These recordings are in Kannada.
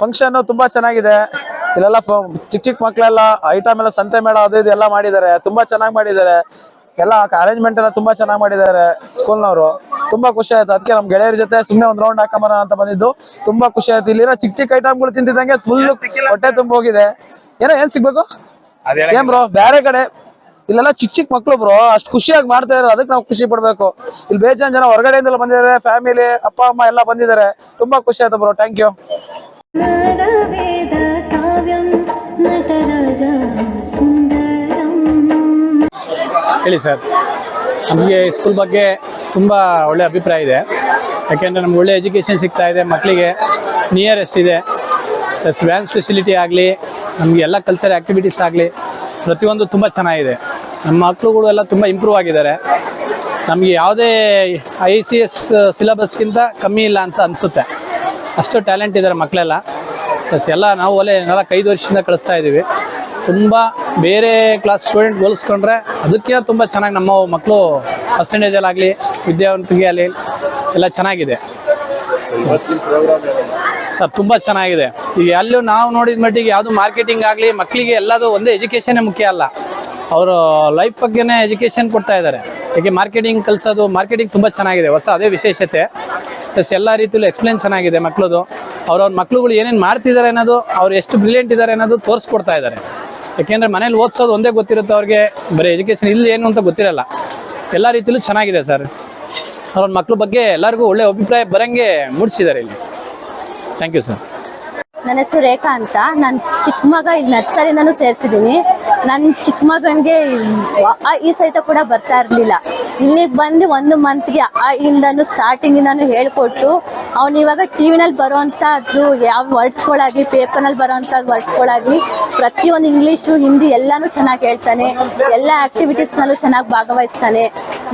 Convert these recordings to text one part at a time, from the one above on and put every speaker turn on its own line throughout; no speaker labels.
ಫಂಕ್ಷನ್ ತುಂಬಾ ಚೆನ್ನಾಗಿದೆ. ಇಲ್ಲೆಲ್ಲ ಚಿಕ್ಕ ಚಿಕ್ಕ ಮಕ್ಕಳೆಲ್ಲ ಐಟಮ್ ಎಲ್ಲ ಸಂತೆ ಮೇಳ ಅದು ಇದು ಎಲ್ಲ ಮಾಡಿದ್ದಾರೆ. ತುಂಬಾ ಚೆನ್ನಾಗಿ ಮಾಡಿದ್ದಾರೆ. ಎಲ್ಲ ಅರೇಂಜ್ಮೆಂಟ್ ಎಲ್ಲ ತುಂಬಾ ಚೆನ್ನಾಗಿ ಮಾಡಿದ್ದಾರೆ ಸ್ಕೂಲ್ನವರು ತುಂಬಾ ಖುಷಿ ಆಯ್ತು. ಅದಕ್ಕೆ ನಮ್ ಗೆಳೆಯರ ಜೊತೆ ಸುಮ್ಮನೆ ಒಂದ್ ರೌಂಡ್ ಹಾಕೊಂಬರೋಣ ಅಂತ ಬಂದಿದ್ದು. ತುಂಬಾ ಖುಷಿ ಆಯ್ತು. ಇಲ್ಲಿರೋ ಚಿಕ್ಕ ಚಿಕ್ಕ ಐಟಮ್ಗಳು ತಿಂತಿದ್ದಂಗೆ ಫುಲ್ ಹೊಟ್ಟೆ ತುಂಬ ಹೋಗಿದೆ ಏನೋ ಏನ್ ಸಿಗ್ಬೇಕು? ಏನ್ ಬ್ರೋ ಬೇರೆ ಕಡೆ. ಇಲ್ಲೆಲ್ಲ ಚಿಕ್ಕ ಚಿಕ್ಕ ಮಕ್ಳು ಬ್ರೋ ಅಷ್ಟು ಖುಷಿಯಾಗಿ ಮಾಡ್ತಾ ಇದಾರೆ. ಅದಕ್ಕೆ ನಾವು ಖುಷಿ ಪಡ್ಬೇಕು. ಇಲ್ಲಿ ಬೇಜಾನ್ ಜನ ಹೊರಗಡೆಯಿಂದ ಬಂದಿದ್ದಾರೆ. ಫ್ಯಾಮಿಲಿ ಅಪ್ಪ ಅಮ್ಮ ಎಲ್ಲ ಬಂದಿದ್ದಾರೆ. ತುಂಬಾ ಖುಷಿ ಆಯ್ತು ಬ್ರೋ ಥ್ಯಾಂಕ್ ಯು
ಹೇಳಿ ಸರ್, ನಮಗೆ ಸ್ಕೂಲ್ ಬಗ್ಗೆ ತುಂಬ ಒಳ್ಳೆ ಅಭಿಪ್ರಾಯ ಇದೆ. ಯಾಕೆಂದರೆ ನಮ್ಗೆ ಒಳ್ಳೆ ಎಜುಕೇಷನ್ ಸಿಗ್ತಾ ಇದೆ ಮಕ್ಕಳಿಗೆ ನಿಯರೆಸ್ಟ್ ಇದೆ. ಪ್ಲಸ್ ವ್ಯಾನ್ಸ್ ಫೆಸಿಲಿಟಿ ಆಗಲಿ, ನಮಗೆ ಎಲ್ಲ ಕಲ್ಚರ್ ಆ್ಯಕ್ಟಿವಿಟೀಸ್ ಆಗಲಿ, ಪ್ರತಿಯೊಂದು ತುಂಬ ಚೆನ್ನಾಗಿದೆ. ನಮ್ಮ ಮಕ್ಕಳುಗಳು ಎಲ್ಲ ತುಂಬ ಇಂಪ್ರೂವ್ ಆಗಿದ್ದಾರೆ. ನಮಗೆ ಯಾವುದೇ ಐ ಸಿ ಎಸ್ ಸಿಲೆಬಸ್ಗಿಂತ ಕಮ್ಮಿ ಇಲ್ಲ ಅಂತ ಅನಿಸುತ್ತೆ. ಅಷ್ಟು ಟ್ಯಾಲೆಂಟ್ ಇದ್ದಾರೆ ಮಕ್ಕಳೆಲ್ಲ ಪ್ಲಸ್ ಎಲ್ಲ ನಾವು ಒಳ್ಳೆ ನಾಲ್ಕೈದು ವರ್ಷದಿಂದ ಕಳಿಸ್ತಾ ಇದ್ದೀವಿ ತುಂಬ ಬೇರೆ ಕ್ಲಾಸ್ ಸ್ಟೂಡೆಂಟ್ ಹೋಲಿಸ್ಕೊಂಡ್ರೆ ಅದಕ್ಕಿಂತ ತುಂಬ ಚೆನ್ನಾಗಿ ನಮ್ಮ ಮಕ್ಕಳು ಪರ್ಸೆಂಟೇಜಲ್ಲಾಗಲಿ ವಿದ್ಯಾವಂತಿಗೆ ಆಗಲಿ ಎಲ್ಲ ಚೆನ್ನಾಗಿದೆ. ಸರ್, ತುಂಬ ಚೆನ್ನಾಗಿದೆ. ಈಗ ಎಲ್ಲೂ ನಾವು ನೋಡಿದ ಮಟ್ಟಿಗೆ ಯಾವುದು ಮಾರ್ಕೆಟಿಂಗ್ ಆಗಲಿ ಮಕ್ಕಳಿಗೆ ಎಲ್ಲದು ಒಂದೇ ಎಜುಕೇಷನ್ನೇ ಮುಖ್ಯ ಅಲ್ಲ. ಅವರು ಲೈಫ್ ಬಗ್ಗೆನೇ ಎಜುಕೇಷನ್ ಕೊಡ್ತಾ ಇದ್ದಾರೆ ಯಾಕೆ ಮಾರ್ಕೆಟಿಂಗ್ ಕಲಿಸೋದು ಮಾರ್ಕೆಟಿಂಗ್ ತುಂಬ ಚೆನ್ನಾಗಿದೆ. ಹೊಸ ಅದೇ ವಿಶೇಷತೆ. ಪ್ಲಸ್ ಎಲ್ಲ ರೀತಿಯಲ್ಲೂ ಎಕ್ಸ್ಪ್ಲೇನ್ ಚೆನ್ನಾಗಿದೆ ಮಕ್ಕಳದು ಅವ್ರವ್ರ ಮಕ್ಳುಗಳು ಏನೇನು ಮಾಡ್ತಿದ್ದಾರೆ ಅನ್ನೋದು, ಅವ್ರು ಎಷ್ಟು ಬ್ರಿಲಿಯಂಟ್ ಇದ್ದಾರೆ ಅನ್ನೋದು ತೋರಿಸ್ಕೊಡ್ತಾ ಇದ್ದಾರೆ ಯಾಕೆಂದರೆ ಮನೇಲಿ ಓದಿಸೋದು ಒಂದೇ ಗೊತ್ತಿರುತ್ತೆ ಅವ್ರಿಗೆ, ಬರೀ ಎಜುಕೇಷನ್ ಇಲ್ಲಿ ಏನು ಅಂತ ಗೊತ್ತಿರಲ್ಲ. ಎಲ್ಲ ರೀತಿಯಲ್ಲೂ ಚೆನ್ನಾಗಿದೆ ಸರ್ ಅವ್ರ ಮಕ್ಳ ಬಗ್ಗೆ ಎಲ್ಲರಿಗೂ ಒಳ್ಳೆ ಅಭಿಪ್ರಾಯ ಬರೋಂಗೆ ಮೂಡಿಸಿದ್ದಾರೆ ಇಲ್ಲಿ. ಥ್ಯಾಂಕ್ ಯು ಸರ್
ನನ್ನ ಹೆಸರು ರೇಖಾ ಅಂತ. ನಾನು ಚಿಕ್ಕ ಮಗ ಇಲ್ಲಿ ನರ್ಸರಿನೂ ಸೇರಿಸಿದ್ದೀನಿ. ನನ್ನ ಚಿಕ್ಕ ಮಗನಿಗೆ ಆ ಈ ಸಹಿತ ಕೂಡ ಬರ್ತಾ ಇರಲಿಲ್ಲ. ಇಲ್ಲಿಗೆ ಬಂದು ಒಂದು ಮಂತ್ಗೆ ಆ ಇಂದನು ಸ್ಟಾರ್ಟಿಂಗಿಂದನೂ ಹೇಳ್ಕೊಟ್ಟು, ಅವ್ನು ಇವಾಗ ಟಿ ವಿನಲ್ಲಿ ಬರೋವಂಥದ್ದು ಯಾವ ವರ್ಡ್ಸ್ಗಳಾಗಲಿ ಪೇಪರ್ನಲ್ಲಿ ಬರೋವಂಥದ್ದು ವರ್ಡ್ಸ್ಗಳಾಗಲಿ, ಪ್ರತಿಯೊಂದು ಇಂಗ್ಲೀಷು ಹಿಂದಿ ಎಲ್ಲನೂ ಚೆನ್ನಾಗಿ ಹೇಳ್ತಾನೆ. ಎಲ್ಲ ಆ್ಯಕ್ಟಿವಿಟೀಸ್ನಲ್ಲೂ ಚೆನ್ನಾಗಿ ಭಾಗವಹಿಸ್ತಾನೆ.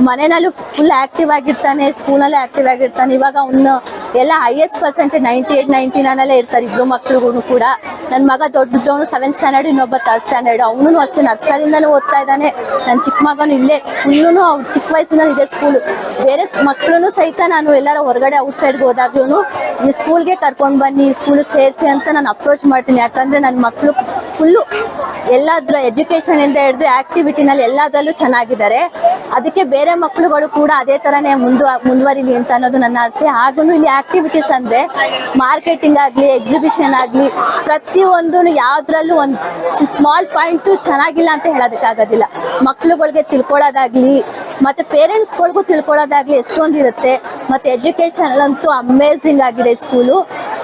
ಮನೆಯಲ್ಲೂ ಫುಲ್ ಆ್ಯಕ್ಟಿವ್ ಆಗಿರ್ತಾನೆ ಸ್ಕೂಲಲ್ಲೇ ಆ್ಯಕ್ಟಿವ್ ಆಗಿರ್ತಾನೆ. ಇವಾಗ ಅವನು ಎಲ್ಲ highest percentage ninety eight ninety ನೈನಲ್ಲೇ ಇರ್ತಾರೆ ಇಬ್ಬರು ಮಕ್ಳಿಗೂ ಕೂಡ. ನನ್ನ ಮಗ ದೊಡ್ಡದವನು ಸೆವೆಂತ್ ಸ್ಟ್ಯಾಂಡರ್ಡ್ ಇನ್ನೊಬ್ಬ ತರ್ಡ್ ಸ್ಟ್ಯಾಂಡರ್ಡ್ ಅವನು ಅಷ್ಟೇ ನರ್ಸರಿಯಿಂದನೂ ಓದ್ತಾ ಇದ್ದಾನೆ. ನನ್ನ ಚಿಕ್ಕ ಮಗನು ಇಲ್ಲೇ. ಇನ್ನೂ ಅವ್ರು ಚಿಕ್ಕ ವಯಸ್ಸಿನ ಇದೆ ಸ್ಕೂಲು ಬೇರೆ ಮಕ್ಕಳು ಸಹಿತ ನಾನು ಎಲ್ಲರ ಹೊರಗಡೆ ಔಟ್ಸೈಡ್ಗೆ ಹೋದಾಗ್ಲೂ ಈ ಸ್ಕೂಲ್ಗೆ ಕರ್ಕೊಂಡು ಬನ್ನಿ, ಈ ಸ್ಕೂಲಿಗೆ ಸೇರಿಸಿ ಅಂತ ನಾನು ಅಪ್ರೋಚ್ ಮಾಡ್ತೀನಿ. ಯಾಕಂದರೆ ನನ್ನ ಮಕ್ಕಳು ಫುಲ್ಲು ಎಲ್ಲಾದ್ರ ಎಜುಕೇಷನಿಂದ ಹಿಡಿದು ಆ್ಯಕ್ಟಿವಿಟಿನಲ್ಲಿ ಎಲ್ಲದರಲ್ಲೂ ಚೆನ್ನಾಗಿದ್ದಾರೆ. ಅದಕ್ಕೆ ಬೇರೆ ಮಕ್ಕಳುಗಳು ಕೂಡ ಅದೇ ಥರನೇ ಮುಂದು ಮುಂದುವರಿಲಿ ಅಂತ ಅನ್ನೋದು ನನ್ನ ಆಸೆ. ಹಾಗೂ ಇಲ್ಲಿ ಆ್ಯಕ್ಟಿವಿಟೀಸ್ ಅಂದರೆ ಮಾರ್ಕೆಟಿಂಗ್ ಆಗಲಿ ಎಕ್ಸಿಬಿಷನ್ ಆಗಲಿ ಪ್ರತಿಯೊಂದು ಯಾವುದ್ರಲ್ಲೂ ಒಂದು ಸ್ಮಾಲ್ ಪಾಯಿಂಟು ಚೆನ್ನಾಗಿಲ್ಲ ಅಂತ ಹೇಳೋದಕ್ಕಾಗೋದಿಲ್ಲ. ಮಕ್ಳುಗಳಿಗೆ ತಿಳ್ಕೊಳ್ಳೋದಾಗಲಿ ಮತ್ತು ಪೇರೆಂಟ್ಸ್ಗಳಿಗೂ ತಿಳ್ಕೊಳ್ಳೋದಾಗಲಿ ಎಷ್ಟೊಂದು ಇರುತ್ತೆ. ಮತ್ತು ಎಜುಕೇಶನ್ ಅಂತೂ ಅಮೇಝಿಂಗ್ ಆಗಿದೆ ಸ್ಕೂಲು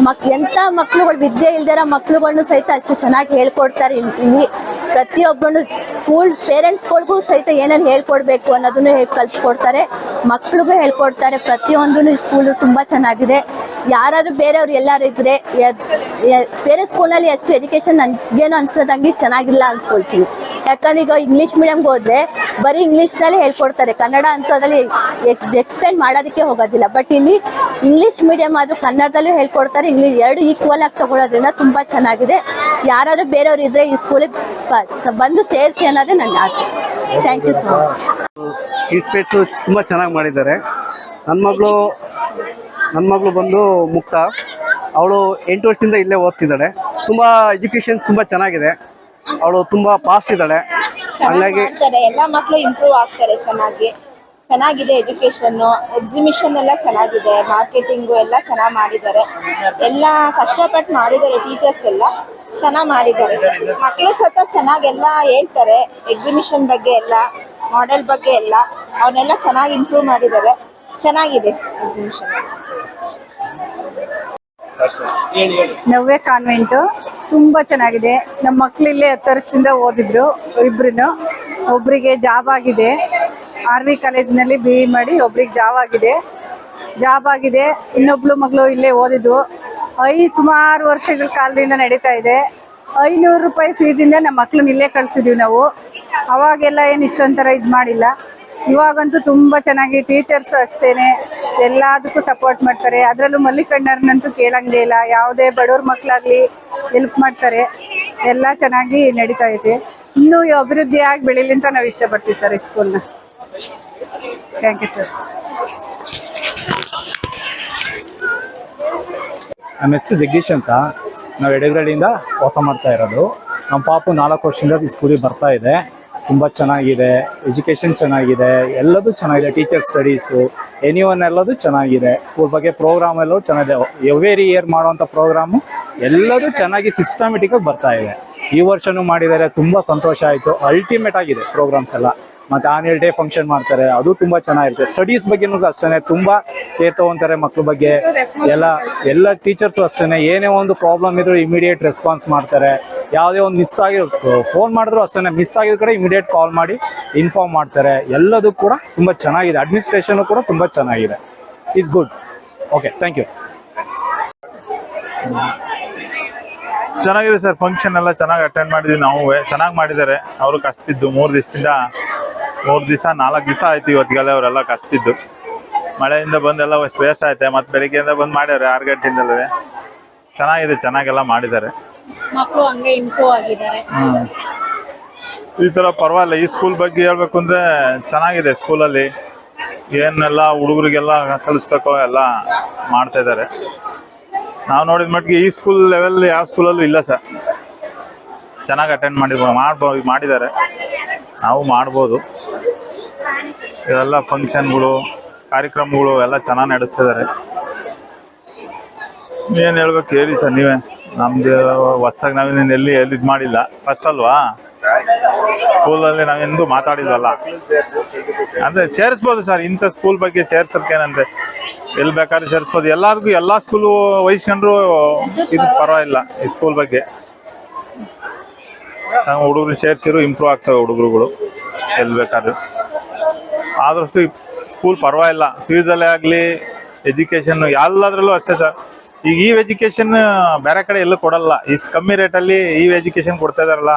ಮಕ್ ಎಂಥ ಮಕ್ಳುಗಳು, ವಿದ್ಯೆ ಇಲ್ದಿರೋ ಮಕ್ಳುಗಳನ್ನು ಸಹಿತ ಅಷ್ಟು ಚೆನ್ನಾಗಿ ಹೇಳ್ಕೊಡ್ತಾರೆ ಇಲ್ಲಿ. ಪ್ರತಿಯೊಬ್ಬರು ಸ್ಕೂಲ್ ಪೇರೆಂಟ್ಸ್ಗಳಿಗೂ ಸಹಿತ ಏನೇನು ಹೇಳ್ಕೊಡ್ಬೇಕು ಅನ್ನೋದನ್ನು ಹೇಳಿ, ಕಲಿಸ್ಕೊಡ್ತಾರೆ. ಮಕ್ಳಿಗೂ ಹೇಳ್ಕೊಡ್ತಾರೆ. ಪ್ರತಿಯೊಂದೂ ಈ ಸ್ಕೂಲು ತುಂಬ ಚೆನ್ನಾಗಿದೆ. ಯಾರಾದರೂ ಬೇರೆಯವ್ರು ಎಲ್ಲರೂ ಇದ್ದರೆ ಬೇರೆ ಸ್ಕೂಲ್ನಲ್ಲಿ ಅಷ್ಟು ಎಜುಕೇಷನ್ ನನಗೇನು ಅನ್ಸೋದಂಗೆ ಚೆನ್ನಾಗಿಲ್ಲ ಅನ್ಸ್ಕೊಳ್ತೀನಿ. ಯಾಕಂದ್ರೆ ಈಗ ಇಂಗ್ಲಿಷ್ ಮೀಡಿಯಮ್ಗೆ ಹೋದ್ರೆ ಬರೀ ಇಂಗ್ಲೀಷ್ನಲ್ಲೇ ಹೇಳ್ಕೊಡ್ತಾರೆ. ಕನ್ನಡ ಅಂತೂ ಅದರಲ್ಲಿ ಎಕ್ಸ್ಪ್ಲೇನ್ ಮಾಡೋದಕ್ಕೆ ಹೋಗೋದಿಲ್ಲ. ಬಟ್ ಇಲ್ಲಿ ಇಂಗ್ಲೀಷ್ ಮೀಡಿಯಂ ಆದರೂ ಕನ್ನಡದಲ್ಲೂ ಹೇಳ್ಕೊಡ್ತಾರೆ. ಇಂಗ್ಲೀಷ್ ಎರಡು ಈಕ್ವಲ್ ಆಗಿ ತಗೊಳ್ಳೋದ್ರಿಂದ ತುಂಬ ಚೆನ್ನಾಗಿದೆ. ಯಾರಾದರೂ ಬೇರೆಯವ್ರು ಇದ್ದರೆ ಈ ಸ್ಕೂಲಿಗೆ ಬಂದು ಸೇರಿಸಿ ಅನ್ನೋದೇ ನನ್ನ ಆಸೆ. ಥ್ಯಾಂಕ್ ಯು ಸೊ ಮಚ್
ಈ ಸ್ಪೇಸ್ ತುಂಬ ಚೆನ್ನಾಗಿ ಮಾಡಿದ್ದಾರೆ. ನನ್ನ ಮಗಳು ನನ್ನ ಮಗಳು ಬಂದು ಮುಕ್ತ. ಅವಳು ಎಂಟು ವರ್ಷದಿಂದ ಇಲ್ಲೇ ಓದ್ತಿದ್ದಾಳೆ. ತುಂಬ ಎಜುಕೇಷನ್ ತುಂಬ ಚೆನ್ನಾಗಿದೆ. ಅವಳು ತುಂಬಾ ಪಾಸ್ ಇದ್ದಾಳೆ. ಹಂಗಾಗಿ
ಎಲ್ಲ ಮಕ್ಕಳು ಇಂಪ್ರೂವ್ ಆಗ್ತಾರೆ ಚೆನ್ನಾಗಿ. ಚೆನ್ನಾಗಿದೆ ಎಜುಕೇಶನ್ ಎಕ್ಸಿಬಿಷನ್ ಎಲ್ಲ ಚೆನ್ನಾಗಿದೆ ಮಾರ್ಕೆಟಿಂಗು ಎಲ್ಲ ಚೆನ್ನಾಗಿ ಮಾಡಿದ್ದಾರೆ. ಎಲ್ಲ ಕಷ್ಟಪಟ್ಟು ಮಾಡಿದ್ದಾರೆ ಟೀಚರ್ಸ್ ಎಲ್ಲ. ಚೆನ್ನಾಗಿ ಮಾಡಿದ್ದಾರೆ. ಮಕ್ಕಳು ಸತ ಚೆನ್ನಾಗೆಲ್ಲ ಹೇಳ್ತಾರೆ. ಎಕ್ಸಿಬಿಷನ್ ಬಗ್ಗೆ ಎಲ್ಲ ಮಾಡೆಲ್ ಬಗ್ಗೆ ಎಲ್ಲ. ಅವನ್ನೆಲ್ಲ ಚೆನ್ನಾಗಿ ಇಂಪ್ರೂವ್ ಮಾಡಿದ್ದಾರೆ. ಚೆನ್ನಾಗಿದೆ ಎಕ್ಸಿಬಿಷನ್
ನವ್ಯ ಕಾನ್ವೆಂಟು ತುಂಬ ಚೆನ್ನಾಗಿದೆ. ನಮ್ಮ ಮಕ್ಳು ಇಲ್ಲೇ ಹತ್ತು ವರ್ಷದಿಂದ ಓದಿದ್ರು ಇಬ್ರು ಒಬ್ಬರಿಗೆ ಜಾಬ್ ಆಗಿದೆ. ಆರ್ವಿ ಕಾಲೇಜಿನಲ್ಲಿ ಬಿ ಮಾಡಿ ಒಬ್ರಿಗೆ ಜಾಬ್ ಆಗಿದೆ. ಜಾಬ್ ಆಗಿದೆ. ಇನ್ನೊಬ್ಳು ಮಗಳು ಇಲ್ಲೇ ಓದಿದ್ವು. ಐ ಸುಮಾರು ವರ್ಷಗಳ ಕಾಲದಿಂದ ನಡೀತಾ ಇದೆ. ಐನೂರು ರೂಪಾಯಿ ಫೀಸಿಂದ ನಮ್ಮ ಮಕ್ಳನ್ನ ಇಲ್ಲೇ ಕಳ್ಸಿದೀವಿ ನಾವು. ಅವಾಗೆಲ್ಲ ಏನು ಇಷ್ಟೊಂಥರ ಇದು ಮಾಡಿಲ್ಲ. ಇವಾಗಂತೂ ತುಂಬ ಚೆನ್ನಾಗಿ ಟೀಚರ್ಸ್ ಅಷ್ಟೇನೆ, ಎಲ್ಲದಕ್ಕೂ ಸಪೋರ್ಟ್ ಮಾಡ್ತಾರೆ. ಅದರಲ್ಲೂ ಮಲ್ಲಿಕಣ್ಣರ್ನಂತೂ ಕೇಳಂಗೇ ಇಲ್ಲ. ಯಾವುದೇ ಬಡವ್ರ ಮಕ್ಕಳಾಗ್ಲಿ ಹೆಲ್ಪ್ ಮಾಡ್ತಾರೆ. ಎಲ್ಲ ಚೆನ್ನಾಗಿ ನಡೀತಾ ಇದೆ. ಇನ್ನೂ ಅಭಿವೃದ್ಧಿಯಾಗಿ ಬೆಳೀಲಿ ಅಂತ ನಾವು ಇಷ್ಟಪಡ್ತೀವಿ ಸರ್ ಈ ಸ್ಕೂಲ್ನ ಥ್ಯಾಂಕ್ ಯು ಸರ್
ನಮ್ಮ ಹೆಸರು ಜಗ್ಗೀಶ್ ಅಂತ. ನಾವು ಎಡಗರಳ್ಳಿಯಿಂದ ವಾಸ ಮಾಡ್ತಾ ಇರೋದು. ನಮ್ಮ ಪಾಪು ನಾಲ್ಕು ವರ್ಷದಿಂದ ಈ ಸ್ಕೂಲಿಗೆ ಬರ್ತಾ ಇದೆ. ತುಂಬ ಚೆನ್ನಾಗಿದೆ ಎಜುಕೇಷನ್ ಚೆನ್ನಾಗಿದೆ, ಎಲ್ಲದೂ ಚೆನ್ನಾಗಿದೆ ಟೀಚರ್ ಸ್ಟಡೀಸು ಎನಿ ಒನ್ ಎಲ್ಲದೂ ಚೆನ್ನಾಗಿದೆ. ಸ್ಕೂಲ್ ಬಗ್ಗೆ ಪ್ರೋಗ್ರಾಮ್ ಎಲ್ಲವೂ ಚೆನ್ನಾಗಿದೆ. ಎವ್ರಿ ಇಯರ್ ಮಾಡುವಂಥ ಪ್ರೋಗ್ರಾಮು ಎಲ್ಲದೂ ಚೆನ್ನಾಗಿ ಸಿಸ್ಟಮೆಟಿಕಾಗಿ ಬರ್ತಾ ಇದೆ. ಈ ವರ್ಷನೂ ಮಾಡಿದ್ದಾರೆ ತುಂಬ ಸಂತೋಷ ಆಯಿತು. ಅಲ್ಟಿಮೇಟ್ ಆಗಿದೆ ಪ್ರೋಗ್ರಾಮ್ಸ್ ಎಲ್ಲ. ಮತ್ತು ಆನ್ಯಲ್ ಡೇ ಫಂಕ್ಷನ್ ಮಾಡ್ತಾರೆ. ಅದು ತುಂಬಾ ಚೆನ್ನಾಗಿರುತ್ತೆ. ಸ್ಟಡೀಸ್ ಬಗ್ಗೆನೂ ಅಷ್ಟೇ ತುಂಬಾ ಕೇರ್ ತಗೊಂತಾರೆ ಮಕ್ಕಳ ಬಗ್ಗೆ. ಎಲ್ಲ ಎಲ್ಲ ಟೀಚರ್ಸು ಅಷ್ಟೇ ಏನೇ ಒಂದು ಪ್ರಾಬ್ಲಮ್ ಇದ್ರೂ ಇಮಿಡಿಯೇಟ್ ರೆಸ್ಪಾನ್ಸ್ ಮಾಡ್ತಾರೆ. ಯಾವುದೇ ಒಂದು ಮಿಸ್ ಆಗಿ ಫೋನ್ ಮಾಡಿದ್ರು ಅಷ್ಟೇ ಮಿಸ್ ಆಗಿರೋ ಕಡೆ ಇಮಿಡಿಯೇಟ್ ಕಾಲ್ ಮಾಡಿ ಇನ್ಫಾರ್ಮ್ ಮಾಡ್ತಾರೆ. ಎಲ್ಲದೂ ಕೂಡ ತುಂಬ ಚೆನ್ನಾಗಿದೆ. ಅಡ್ಮಿನಿಸ್ಟ್ರೇಷನು ಕೂಡ ತುಂಬ ಚೆನ್ನಾಗಿದೆ. Is good okay thank you
ಚೆನ್ನಾಗಿದೆ ಸರ್. ಫಂಕ್ಷನ್ ಎಲ್ಲ ಚೆನ್ನಾಗಿ ಅಟೆಂಡ್ ಮಾಡಿದ್ವಿ ನಾವು. ಚೆನ್ನಾಗಿ ಮಾಡಿದ್ದಾರೆ. ಅವರು ಕಷ್ಟಿದ್ದು ಮೂರು ದಿವಸದಿಂದ. ಮೂರು ದಿವಸ ನಾಲ್ಕು ದಿವಸ ಆಯ್ತು ಇವತ್ತಿಗೆಲ್ಲ ಅವರೆಲ್ಲ ಕಷ್ಟಿದ್ದು ಮಳೆಯಿಂದ ಬಂದೆಲ್ಲ ಅಷ್ಟು ವೇಸ್ಟ್ ಆಯ್ತೆ ಮತ್ತೆ ಬೆಳಿಗ್ಗೆಯಿಂದ ಬಂದು ಮಾಡ್ಯಾರೆ ಆರು ಗಂಟೆಯಿಂದಲೇ. ಚೆನ್ನಾಗಿದೆ ಚೆನ್ನಾಗೆಲ್ಲ ಮಾಡಿದ್ದಾರೆ. ಈ ಥರ ಪರವಾಗಿಲ್ಲ ಈ ಸ್ಕೂಲ್ ಬಗ್ಗೆ ಹೇಳ್ಬೇಕು ಅಂದರೆ ಚೆನ್ನಾಗಿದೆ ಸ್ಕೂಲಲ್ಲಿ ಏನೆಲ್ಲ ಹುಡುಗರಿಗೆಲ್ಲ ಕಲಿಸ್ಬೇಕು ಎಲ್ಲ ಮಾಡ್ತಾ ಇದ್ದಾರೆ. ನಾವು ನೋಡಿದ ಮಟ್ಟಿಗೆ ಈ ಸ್ಕೂಲ್ ಲೆವೆಲ್ ಯಾವ ಸ್ಕೂಲಲ್ಲೂ ಇಲ್ಲ ಸರ್. ಚೆನ್ನಾಗಿ ಅಟೆಂಡ್ ಮಾಡಿ ಮಾಡ್ಬೋ ಮಾಡಿದ್ದಾರೆ. ನಾವು ಮಾಡ್ಬೋದು. ಇವೆಲ್ಲ ಫಂಕ್ಷನ್ಗಳು ಕಾರ್ಯಕ್ರಮಗಳು ಎಲ್ಲ ಚೆನ್ನಾಗಿ ನಡೆಸ್ತಿದ್ದಾರೆ. ಏನು ಹೇಳ್ಬೇಕು ಹೇಳಿ ಸರ್ ನೀವೇ? ನಮ್ದು ಹೊಸ್ದಾಗಿ ನಾವೇನು ಎಲ್ಲಿ ಎಲ್ಲಿ ಇದು ಮಾಡಿಲ್ಲ. ಫಸ್ಟ್ ಅಲ್ವಾ? ಸ್ಕೂಲಲ್ಲಿ ನಾವೆಂದು ಮಾತಾಡಿದ್ವಲ್ಲ. ಅಂದ್ರೆ ಸೇರಿಸ್ಬೋದು ಸರ್, ಇಂಥ ಸ್ಕೂಲ್ ಬಗ್ಗೆ ಸೇರ್ಸೋಕ್ಕೇನಂದ್ರೆ ಎಲ್ಲಿ ಬೇಕಾದ್ರೆ ಸೇರಿಸ್ಬೋದು. ಎಲ್ಲರಿಗೂ ಎಲ್ಲ ಸ್ಕೂಲು ವಹಿಸ್ಕೊಂಡ್ರು ಇದು ಪರವಾಗಿಲ್ಲ ಈ ಸ್ಕೂಲ್ ಬಗ್ಗೆ. ಹುಡುಗರು ಸೇರಿಸಿರು ಇಂಪ್ರೂವ್ ಆಗ್ತವೆ ಹುಡುಗರುಗಳು. ಎಲ್ಲಿ ಬೇಕಾದ್ರೆ. ಆದಷ್ಟು ಸ್ಕೂಲ್ ಪರವಾಗಿಲ್ಲ. ಫೀಸಲ್ಲೇ ಆಗಲಿ ಎಜುಕೇಷನ್ ಎಲ್ಲದರಲ್ಲೂ ಅಷ್ಟೇ ಸರ್ ಈಗ ಈ ಎಜುಕೇಷನ್ ಬೇರೆ ಕಡೆ ಎಲ್ಲೂ ಕೊಡಲ್ಲ. ಇಷ್ಟು ಕಮ್ಮಿ ರೇಟಲ್ಲಿ ಈ ಎಜುಕೇಷನ್ ಕೊಡ್ತಾ ಇದಾರಲ್ಲ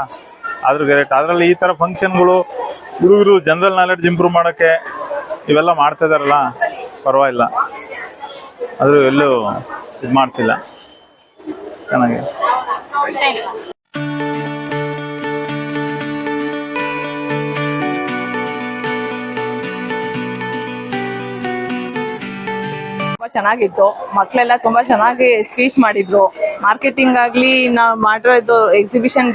ಅದ್ರ ರೇಟ್ ಅದರಲ್ಲಿ ಈ ಥರ ಫಂಕ್ಷನ್ಗಳು ಹುಡುಗರು ಜನರಲ್ ನಾಲೆಡ್ಜ್ ಇಂಪ್ರೂವ್ ಮಾಡೋಕ್ಕೆ ಇವೆಲ್ಲ ಮಾಡ್ತಾ ಇದಾರಲ್ಲ, ಪರವಾಗಿಲ್ಲ. ಆದರೂ ಎಲ್ಲೂ ಇದು ಮಾಡ್ತಿಲ್ಲ. ಚೆನ್ನಾಗಿ
ತುಂಬಾ ಚೆನ್ನಾಗಿತ್ತು. ಮಕ್ಕಳೆಲ್ಲ ತುಂಬಾ ಚೆನ್ನಾಗಿ ಸ್ಪೀಚ್ ಮಾಡಿದ್ರು. ಮಾರ್ಕೆಟಿಂಗ್ ಆಗ್ಲಿ ನಾವು ಮಾಡಿರೋದು ಎಕ್ಸಿಬಿಷನ್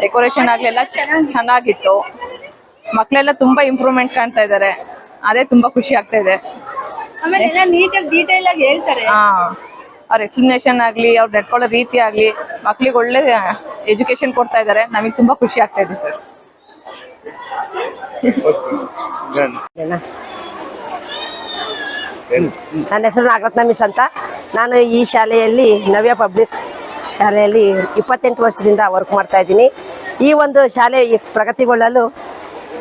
ಡೆಕೋರೇಷನ್ ಆಗ್ಲಿ ಎಲ್ಲ ಚೆನ್ನಾಗಿತ್ತು. ಮಕ್ಕಳೆಲ್ಲ ತುಂಬಾ ಇಂಪ್ರೂವ್ಮೆಂಟ್ ಕಾಣ್ತಾ ಇದ್ದಾರೆ ಅದೇ ತುಂಬಾ ಖುಷಿ ಆಗ್ತಾ ಇದೆ.
ಆಮೇಲೆ ಎಲ್ಲ ನೀಟಾಗಿ ಡೀಟೇಲ್ ಆಗಿ ಹೇಳ್ತಾರೆ.
ಹಾ. ಅವ್ರ ಎಕ್ಸ್ಪ್ಲನೇಷನ್ ಆಗ್ಲಿ ಅವ್ರು ನಡ್ಕೊಳ್ಳೋ ರೀತಿ ಆಗ್ಲಿ ಮಕ್ಳಿಗೆ ಒಳ್ಳೆ ಎಜುಕೇಶನ್ ಕೊಡ್ತಾ ಇದ್ದಾರೆ ನಮಗೆ ತುಂಬಾ ಖುಷಿ ಆಗ್ತಾ ಇದೆ ಸರ್.
ನನ್ನ ಹೆಸರು ನಾಗರತ್ನ ಮಿಸ್ ಅಂತ. ನಾನು ಈ ಶಾಲೆಯಲ್ಲಿ ನವ್ಯ ಪಬ್ಲಿಕ್ ಶಾಲೆಯಲ್ಲಿ ಇಪ್ಪತ್ತೆಂಟು ವರ್ಷದಿಂದ ವರ್ಕ್ ಮಾಡ್ತಾ ಇದ್ದೀನಿ. ಈ ಒಂದು ಶಾಲೆ ಪ್ರಗತಿಗೊಳ್ಳಲು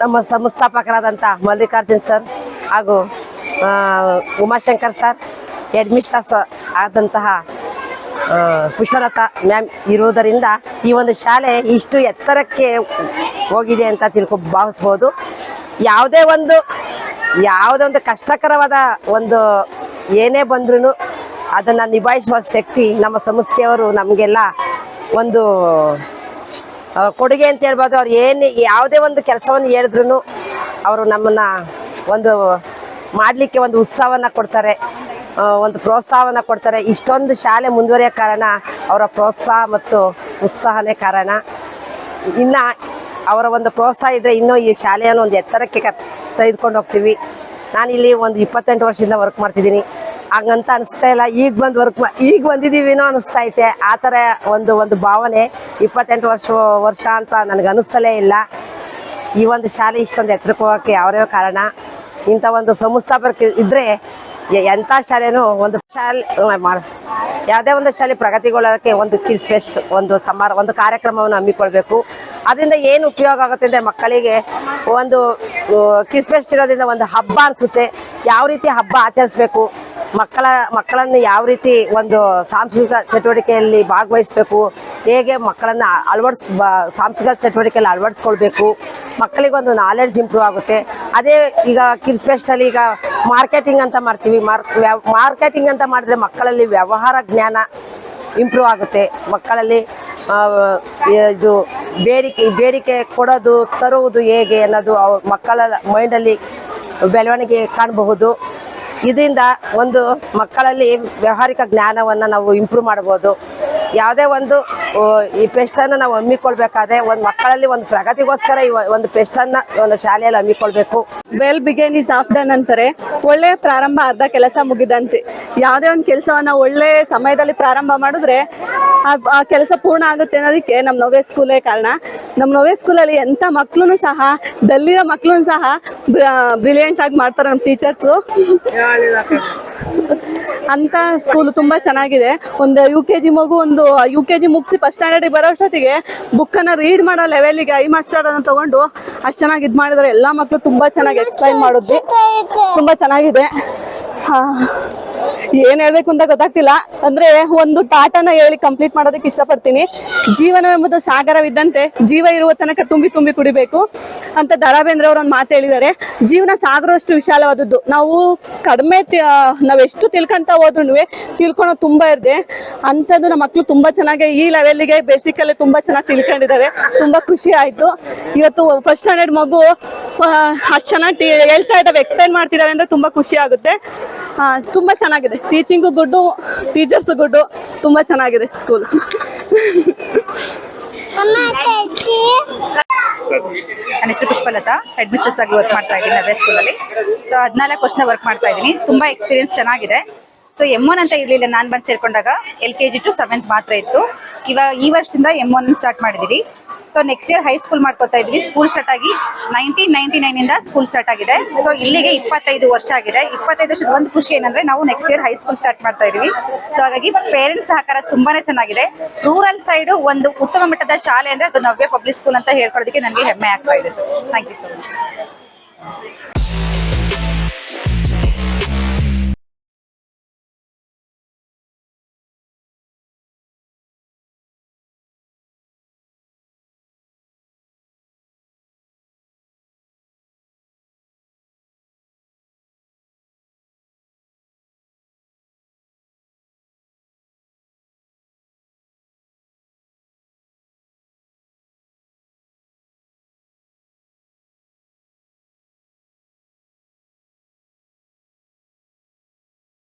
ನಮ್ಮ ಸಂಸ್ಥಾಪಕರಾದಂಥ ಮಲ್ಲಿಕಾರ್ಜುನ್ ಸರ್ ಹಾಗೂ ಉಮಾಶಂಕರ್ ಸರ್ ಹೆಡ್ಮಿಸ್ಟರ್ಸ್ ಆದಂತಹ ಪುಷ್ಪಲತಾ ಮ್ಯಾಮ್ ಇರುವುದರಿಂದ ಈ ಒಂದು ಶಾಲೆ ಇಷ್ಟು ಎತ್ತರಕ್ಕೆ ಹೋಗಿದೆ ಅಂತ ತಿಳ್ಕೊ, ಭಾವಿಸ್ಬೋದು. ಯಾವುದೇ ಒಂದು ಯಾವುದೇ ಒಂದು ಕಷ್ಟಕರವಾದ ಒಂದು ಏನೇ ಬಂದ್ರೂ ಅದನ್ನು ನಿಭಾಯಿಸುವ ಶಕ್ತಿ ನಮ್ಮ ಸಂಸ್ಥೆಯವರು ನಮಗೆಲ್ಲ ಒಂದು ಕೊಡುಗೆ ಅಂತ ಹೇಳ್ಬೋದು. ಅವ್ರು ಏನು, ಯಾವುದೇ ಒಂದು ಕೆಲಸವನ್ನು ಹೇಳಿದ್ರು ಅವರು ನಮ್ಮನ್ನು ಒಂದು ಮಾಡಲಿಕ್ಕೆ ಒಂದು ಉತ್ಸಾಹವನ್ನು ಕೊಡ್ತಾರೆ ಒಂದು ಪ್ರೋತ್ಸಾಹವನ್ನು ಕೊಡ್ತಾರೆ. ಇಷ್ಟೊಂದು ಶಾಲೆ ಮುಂದುವರಿಯೋ ಕಾರಣ ಅವರ ಪ್ರೋತ್ಸಾಹ ಮತ್ತು ಉತ್ಸಾಹನೇ ಕಾರಣ. ಇನ್ನು ಅವರ ಒಂದು ಪ್ರೋತ್ಸಾಹ ಇದ್ದರೆ ಇನ್ನೂ ಈ ಶಾಲೆಯನ್ನು ಒಂದು ಎತ್ತರಕ್ಕೆ ತೆಗೆದುಕೊಂಡು ಹೋಗ್ತೀವಿ. ನಾನಿಲ್ಲಿ ಒಂದು ಇಪ್ಪತ್ತೆಂಟು ವರ್ಷದಿಂದ ವರ್ಕ್ ಮಾಡ್ತಿದ್ದೀನಿ. ಹಂಗಂತ ಅನಿಸ್ತಾ ಇಲ್ಲ. ಈಗ ಬಂದು ವರ್ಕ್ ಈಗ ಬಂದಿದ್ದೀವಿನೋ ಅನಿಸ್ತಾ ಐತೆ. ಆ ಥರ ಒಂದು ಒಂದು ಭಾವನೆ ಇಪ್ಪತ್ತೆಂಟು ವರ್ಷ ವರ್ಷ ಅಂತ ನನಗೆ ಅನಿಸ್ತಲೇ ಇಲ್ಲ. ಈ ಒಂದು ಶಾಲೆ ಇಷ್ಟೊಂದು ಎತ್ತರಕ್ಕೆ ಹೋಗೋಕ್ಕೆ ಯಾವ್ಯಾವ ಕಾರಣ. ಇಂಥ ಒಂದು ಸಂಸ್ಥಾಪಕ ಇದ್ದರೆ ಎಂಥ ಶಾಲೆನೂ ಒಂದು ಶಾಲೆ ಯಾವುದೇ ಒಂದು ಶಾಲೆ ಪ್ರಗತಿಗೊಳ್ಳೋಕ್ಕೆ ಒಂದು ಕಿಡ್ಸ್ ಫೆಸ್ಟ್ ಒಂದು ಸಮಾರ, ಒಂದು ಕಾರ್ಯಕ್ರಮವನ್ನು ಹಮ್ಮಿಕೊಳ್ಬೇಕು. ಅದರಿಂದ ಏನು ಉಪಯೋಗ ಆಗುತ್ತೆ ಅಂದರೆ ಮಕ್ಕಳಿಗೆ ಒಂದು ಕಿಡ್ಸ್ ಫೆಸ್ಟ್ ಇರೋದ್ರಿಂದ ಒಂದು ಹಬ್ಬ ಅನಿಸುತ್ತೆ. ಯಾವ ರೀತಿ ಹಬ್ಬ ಆಚರಿಸ್ಬೇಕು? ಮಕ್ಕಳ, ಮಕ್ಕಳನ್ನು ಯಾವ ರೀತಿ ಒಂದು ಸಾಂಸ್ಕೃತಿಕ ಚಟುವಟಿಕೆಯಲ್ಲಿ ಭಾಗವಹಿಸಬೇಕು, ಹೇಗೆ ಮಕ್ಕಳನ್ನು ಅಳವಡಿಸ್ ಸಾಂಸ್ಕೃತಿಕ ಚಟುವಟಿಕೆಯಲ್ಲಿ ಅಳವಡಿಸ್ಕೊಳ್ಬೇಕು, ಮಕ್ಕಳಿಗೊಂದು ನಾಲೆಡ್ಜ್ ಇಂಪ್ರೂವ್ ಆಗುತ್ತೆ. ಅದೇ ಈಗ ಕಿಡ್ಸ್ ಫೆಸ್ಟಲ್ಲಿ ಈಗ ಮಾರ್ಕೆಟಿಂಗ್ ಅಂತ ಮಾಡ್ತೀವಿ. ಮಾರ್ಕ್ ಮಾರ್ಕೆಟಿಂಗ್ ಅಂತ ಮಾಡಿದ್ರೆ ಮಕ್ಕಳಲ್ಲಿ ವ್ಯವಹಾರ ಜ್ಞಾನ ಇಂಪ್ರೂವ್ ಆಗುತ್ತೆ. ಮಕ್ಕಳಲ್ಲಿ ಇದು ಬೇಡಿಕೆ ಬೇಡಿಕೆ ಕೊಡೋದು, ತರುವುದು ಹೇಗೆ ಅನ್ನೋದು ಮಕ್ಕಳ ಮೈಂಡಲ್ಲಿ ಬೆಳವಣಿಗೆ ಕಾಣಬಹುದು. ಇದರಿಂದ ಒಂದು ಮಕ್ಕಳಲ್ಲಿ ವ್ಯವಹಾರಿಕ ಜ್ಞಾನವನ್ನು ನಾವು ಇಂಪ್ರೂವ್ ಮಾಡ್ಬೋದು. ಯಾವುದೇ ಒಂದು ಈ ಪೆಸ್ಟನ್ನು ನಾವು ಹಮ್ಮಿಕೊಳ್ಬೇಕಾದ್ರೆ ಒಂದು ಮಕ್ಕಳಲ್ಲಿ ಒಂದು ಪ್ರಗತಿಗೋಸ್ಕರ ಈ ಒಂದು ಪೆಸ್ಟನ್ನು, ಒಂದು ಶಾಲೆಯಲ್ಲಿ ಹಮ್ಮಿಕೊಳ್ಬೇಕು.
Well begun is half done ಅಂತಾರೆ. ಒಳ್ಳೆ ಪ್ರಾರಂಭ ಅರ್ಧ ಕೆಲಸ ಮುಗಿದಂತೆ. ಯಾವುದೇ ಒಂದು ಕೆಲಸವನ್ನು ಒಳ್ಳೆ ಸಮಯದಲ್ಲಿ ಪ್ರಾರಂಭ ಮಾಡಿದ್ರೆ ಆ- ಆ ಕೆಲಸ ಪೂರ್ಣ ಆಗುತ್ತೆ ಅನ್ನೋದಕ್ಕೆ ನಮ್ಮ ನೋವೆ ಸ್ಕೂಲೇ ಕಾರಣ. ನಮ್ಮ ನೋವೆ ಸ್ಕೂಲಲ್ಲಿ ಎಂಥ ಮಕ್ಕಳು ಸಹ ಡಲ್ಲಿರೋ ಮಕ್ಕಳು ಸಹ ಬ್ರಿಲಿಯಂಟ್ ಆಗಿ ಮಾಡ್ತಾರೆ ನಮ್ಮ ಟೀಚರ್ಸು ಅಂತ ಸ್ಕೂಲ್ ತುಂಬಾ ಚೆನ್ನಾಗಿದೆ. ಒಂದು ಯು ಕೆ ಜಿ ಮಗು, ಒಂದು ಯು ಕೆ ಜಿ ಮುಗಿಸಿ ಫಸ್ಟ್ ಸ್ಟ್ಯಾಂಡರ್ಡಿಗೆ ಬರೋ ಅಷ್ಟೊತ್ತಿಗೆ ಬುಕ್ಕನ್ನು ರೀಡ್ ಮಾಡೋ ಲೆವೆಲಿಗೆ ಐ ಮಾಸ್ಟರ್ ಅನ್ನು ತಗೊಂಡು ಅಷ್ಟು ಚೆನ್ನಾಗಿ ಇದು ಮಾಡಿದ್ರೆ. ಎಲ್ಲ ಮಕ್ಕಳು ತುಂಬಾ ಚೆನ್ನಾಗಿ ಎಕ್ಸ್ಪ್ಲೈನ್ ಮಾಡಿದ್ವಿ. ತುಂಬಾ ಚೆನ್ನಾಗಿದೆ. ಹಾ. ಏನ್ ಹೇಳ್ಬೇಕು ಅಂತ ಗೊತ್ತಾಗ್ತಿಲ್ಲ. ಅಂದ್ರೆ ಒಂದು ಟಾಟಾನ ಹೇಳಿ ಕಂಪ್ಲೀಟ್ ಮಾಡೋದಕ್ಕೆ ಇಷ್ಟಪಡ್ತೀನಿ. ಜೀವನವೆಂಬುದು ಸಾಗರವಿದ್ದಂತೆ ಜೀವ ಇರುವ ತನಕ ತುಂಬಿ ತುಂಬಿ ಕುಡಿಬೇಕು ಅಂತ ದ ರಾ ಒಂದು ಮಾತು ಹೇಳಿದ್ದಾರೆ. ಜೀವನ ಸಾಗರಷ್ಟು ವಿಶಾಲವಾದದ್ದು. ನಾವು ಕಡಿಮೆ ನಾವ್ ಎಷ್ಟು ತಿಳ್ಕೊಂತ ಹೋದ್ರು ತಿಳ್ಕೊಳೋದು ತುಂಬಾ ಇರದೆ. ಅಂಥದ್ದು ನಮ್ಮ ಮಕ್ಕಳು ತುಂಬಾ ಚೆನ್ನಾಗಿ ಈ ಲೆವೆಲ್ಗೆ ಬೇಸಿಕಲ್ಲಿ ತುಂಬಾ ಚೆನ್ನಾಗಿ ತಿಳ್ಕೊಂಡಿದ್ದಾರೆ. ತುಂಬಾ ಖುಷಿ ಆಯ್ತು. ಇವತ್ತು ಫಸ್ಟ್ ಸ್ಟ್ಯಾಂಡರ್ಡ್ ಮಗು ಅಷ್ಟು ಚೆನ್ನಾಗಿ ಹೇಳ್ತಾ ಇದ್ದಾವೆ ಎಕ್ಸ್ಪ್ಲೈನ್ ಮಾಡ್ತಿದ್ದಾವೆ ಅಂದ್ರೆ ತುಂಬಾ ಖುಷಿ ಆಗುತ್ತೆ. ತುಂಬಾ ತುಂಬಾ ಚೆನ್ನಾಗಿದೆ. ಟೀಚಿಂಗು ಗುಡ್ಡು ಟೀಚರ್ಸ್ ಗುಡ್ ತುಂಬಾ ಚೆನ್ನಾಗಿದೆ ಸ್ಕೂಲ್
ನನ್ನ ಹೆಸರು ಪುಷ್ಪಲತಾ. ಹೆಡ್ ಮಿಸ್ಟರ್ಸ್ ಆಗಿ ವರ್ಕ್ ಮಾಡ್ತಾ ಇದ್ದೀನಿ ಅದೇ ಸ್ಕೂಲಲ್ಲಿ ಸೊ ಹದಿನಾಲ್ಕು ವರ್ಷ ವರ್ಕ್ ಮಾಡ್ತಾ ಇದ್ದೀನಿ. ತುಂಬಾ ಎಕ್ಸ್ಪೀರಿಯನ್ಸ್ ಚೆನ್ನಾಗಿದೆ. ಸೊ ಎಂ ಒನ್ ಅಂತ ಇರಲಿಲ್ಲ ನಾನು ಬಂದು ಸೇರ್ಕೊಂಡಾಗ L K G to seventh ಮಾತ್ರ ಇತ್ತು. ಇವಾಗ ಈ ವರ್ಷದಿಂದ ಎಂ ಒನ್ ಸ್ಟಾರ್ಟ್ ಮಾಡಿದ್ದೀವಿ so next year high school ಮಾಡ್ಕೋತಾ ಇದ್ವಿ. ಸ್ಕೂಲ್ ಸ್ಟಾರ್ಟ್ ಆಗಿ ನೈನ್ಟೀನ್ ನೈನ್ಟಿ ಇಂದ ಸ್ಕೂಲ್ ಸ್ಟಾರ್ಟ್ ಆಗಿದೆ. ಸೊ ಇಲ್ಲಿಗೆ ಇಪ್ಪತ್ತೈದು ವರ್ಷ ಆಗಿದೆ. ಇಪ್ಪತ್ತೈದು ವರ್ಷದ ಒಂದು ಖುಷಿ ಏನಂದ್ರೆ ನಾವು next year high school start ಮಾಡ್ತಾ ಇದೀವಿ. ಸೊ ಹಾಗಾಗಿ ಪೇರೆಂಟ್ಸ್ ಸಹಕಾರ ತುಂಬಾನೇ ಚೆನ್ನಾಗಿದೆ. ರೂರಲ್ ಸೈಡ್ ಒಂದು ಉತ್ತಮ ಮಟ್ಟದ ಶಾಲೆ ಅಂದ್ರೆ ಅದು ನವ್ಯ ಪಬ್ಲಿಕ್ ಸ್ಕೂಲ್ ಅಂತ ಹೇಳ್ಕೊಳ್ಳೋದಕ್ಕೆ ನನಗೆ ಹೆಮ್ಮೆ ಆಗ್ತಾ ಇದೆ sir thank you so much